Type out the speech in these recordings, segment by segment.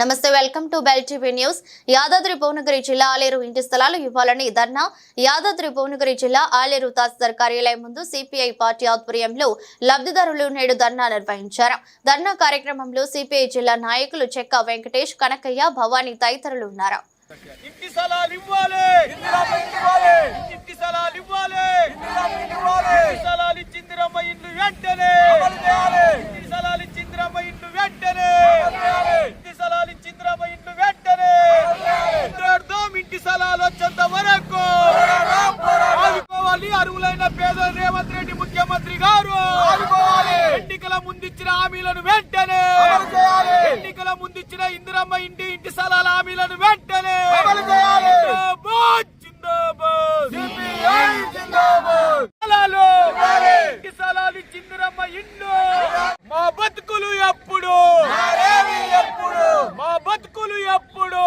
నమస్తే welcome to bell TV news. Yadadri Bhuvanagiri జిల్లా ఆలేరు ఇంటి స్థలాలు ఇవ్వాలని ధర్నా. యాదాద్రి భువనగిరి జిల్లా ఆలేరు తహసీల్దార్ కార్యాలయం ముందు సిపిఐ పార్టీ ఆధ్వర్యంలో లబ్ధిదారులు నేడు ధర్నా నిర్వహించారు. ధర్నా కార్యక్రమంలో సిపిఐ జిల్లా నాయకులు చెక్క వెంకటేష్ కనకయ్య భవానీ తదితరులు ఉన్నారు ఇంటి స్థలాలు ఇవ్వాలి ఇంటి స్థలాలు ఇవ్వాలి ఇంటి స్థలాలు ఇచ్చిందిరమ్మ ఇండ్లు వెంటనే ఇంటి స్థలాలు ఇచ్చిందిరమ్మ ఇండ్లు వెంటనే ఇంటి స్థలాలు ఇచ్చిందిరమ్మ ఇండ్లు వెంటనే పోరాడదాం ఇంటి స్థలాలు వచ్చేంత వరకు ఆదుకోవాలి అరువులైన పేద రేవంత్ రెడ్డి ముఖ్యమంత్రి గారు. ఎన్నికల ముందిచ్చిన హామీలను వెంటనే. ఎన్నికల ముందిచ్చిన ఇందిరమ్మ ఇంటి ఇంటి స్థలాల హామీలను వెంటనే జిందాబాద్, జిందాబాద్. స్థలాలు ఇంటి స్థలాలు ఇచ్చి ఇందిరమ్మ ఇండ్లు మా బతుకులు ఎప్పుడు మా బతుకులు ఎప్పుడు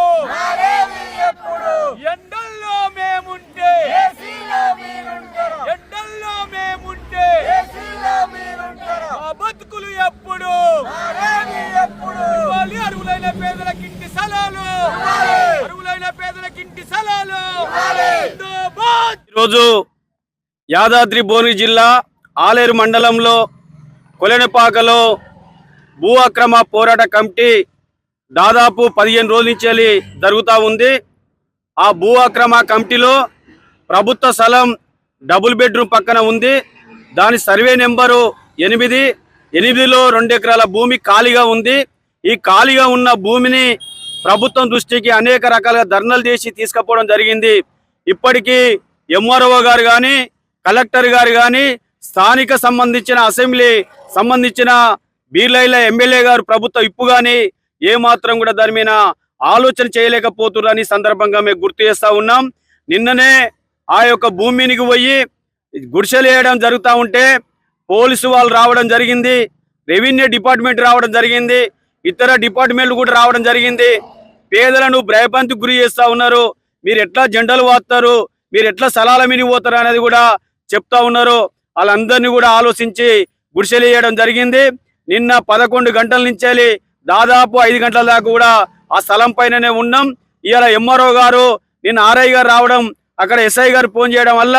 ఎండల్లో మేముంటే ఎండల్లో మేముంటే మా బతుకులు ఎప్పుడు ఇవ్వాలి అరువులైన పేదలకు ఇంటి స్థలాలు అరువులైన పేదలకు ఇంటి స్థలాలు జిందాబాద్. ఈరోజు యాదాద్రి భువనగిరి జిల్లా ఆలేరు మండలంలో కొలెనపాకలో భూ అక్రమ పోరాట కమిటీ దాదాపు పదిహేను రోజుల నుంచి వెళ్ళి జరుగుతూ ఉంది. ఆ భూ అక్రమ కమిటీలో ప్రభుత్వ స్థలం డబుల్ బెడ్రూమ్ పక్కన ఉంది. దాని సర్వే నెంబరు ఎనిమిది. ఎనిమిదిలో రెండు ఎకరాల భూమి ఖాళీగా ఉంది. ఈ ఖాళీగా ఉన్న భూమిని ప్రభుత్వం దృష్టికి అనేక రకాలుగా ధర్నాలు చేసి తీసుకుపోవడం జరిగింది. ఇప్పటికీ ఎంఆర్ఓ గారు కానీ కలెక్టర్ గారు కానీ స్థానిక సంబంధించిన అసెంబ్లీ సంబంధించిన బీర్లైల ఎమ్మెల్యే గారు ప్రభుత్వ ఇప్పు కానీ ఏమాత్రం కూడా దాని మీద ఆలోచన చేయలేకపోతున్నారని సందర్భంగా మేము గుర్తు చేస్తూ ఉన్నాం. నిన్ననే ఆ యొక్క భూమినికి పోయి గుడిసెలు వేయడం జరుగుతూ ఉంటే పోలీసు వాళ్ళు రావడం జరిగింది రెవెన్యూ డిపార్ట్మెంట్ రావడం జరిగింది ఇతర డిపార్ట్మెంట్లు కూడా రావడం జరిగింది. పేదలను భయపంతికి గురి చేస్తూ ఉన్నారు. మీరు ఎట్లా జెండలు వాస్తారు మీరు ఎట్లా స్థలాల మీద పోతారు అనేది కూడా చెప్తా ఉన్నారు. వాళ్ళందరినీ కూడా ఆలోచించి గుడిసెలు వేయడం జరిగింది. నిన్న పదకొండు గంటల నుంచి దాదాపు ఐదు గంటల దాకా కూడా ఆ స్థలం పైననే ఉన్నాం. ఇవాళ ఎంఆర్ఓ గారు నిన్న ఆర్ఐ గారు రావడం అక్కడ ఎస్ఐ గారు ఫోన్ చేయడం వల్ల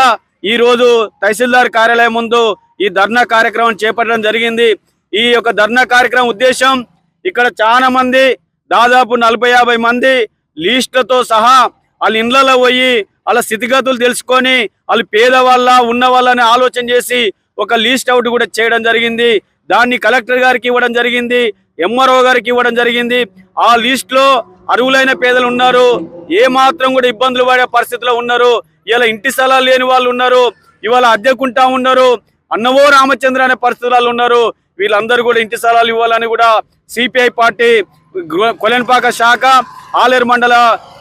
ఈ రోజు తహసీల్దార్ కార్యాలయం ముందు ఈ ధర్నా కార్యక్రమం చేపట్టడం జరిగింది. ఈ యొక్క ధర్నా కార్యక్రమం ఉద్దేశం ఇక్కడ చాలా మంది దాదాపు నలభై యాభై మంది లీస్టులతో సహా వాళ్ళ ఇండ్లలో పోయి వాళ్ళ స్థితిగతులు తెలుసుకొని వాళ్ళు పేదవాళ్ళ ఉన్న వాళ్ళని ఆలోచన చేసి ఒక లీస్ట్ అవుట్ కూడా చేయడం జరిగింది. దాన్ని కలెక్టర్ గారికి ఇవ్వడం జరిగింది ఎంఆర్ఓ గారికి ఇవ్వడం జరిగింది. ఆ లీస్ట్లో అరువులైన పేదలు ఉన్నారు ఏ మాత్రం కూడా ఇబ్బందులు పడే పరిస్థితిలో ఉన్నారు. ఇలా ఇంటి స్థలాలు లేని వాళ్ళు ఉన్నారు ఇవాళ అద్దెకుంటా ఉన్నారు అన్నవో రామచంద్ర అనే పరిస్థితులు ఉన్నారు. వీళ్ళందరూ కూడా ఇంటి స్థలాలు ఇవ్వాలని కూడా సిపిఐ పార్టీ కొలెన్పాక శాఖ ఆలేరు మండల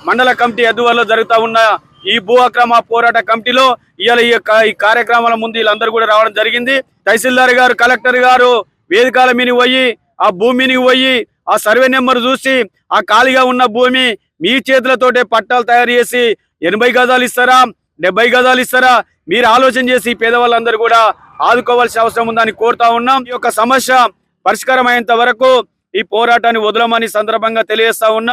మండల కమిటీ అధ్వర్యంలో జరుగుతూ ఉన్న ఈ భూ అక్రమ పోరాట కమిటీలో ఇవాళ ఈ కార్యక్రమాల ముందు వీళ్ళందరూ కూడా రావడం జరిగింది. తహసీల్దార్ గారు కలెక్టర్ గారు వేదికల మీనికి పోయి ఆ భూమిని పోయి ఆ సర్వే నెంబర్ చూసి ఆ ఖాళీగా ఉన్న భూమి మీ చేతులతోటే పట్టాలు తయారు చేసి ఎనభై గజాలు ఇస్తారా డెబ్బై గజాలు ఇస్తారా మీరు ఆలోచన చేసి పేదవాళ్ళందరూ కూడా ఆదుకోవాల్సిన అవసరం ఉందని కోరుతా ఉన్నాం. ఈ యొక్క సమస్య పరిష్కారం అయ్యేంత వరకు ఈ పోరాటాన్ని వదలమని సందర్భంగా తెలియజేస్తా ఉన్నాం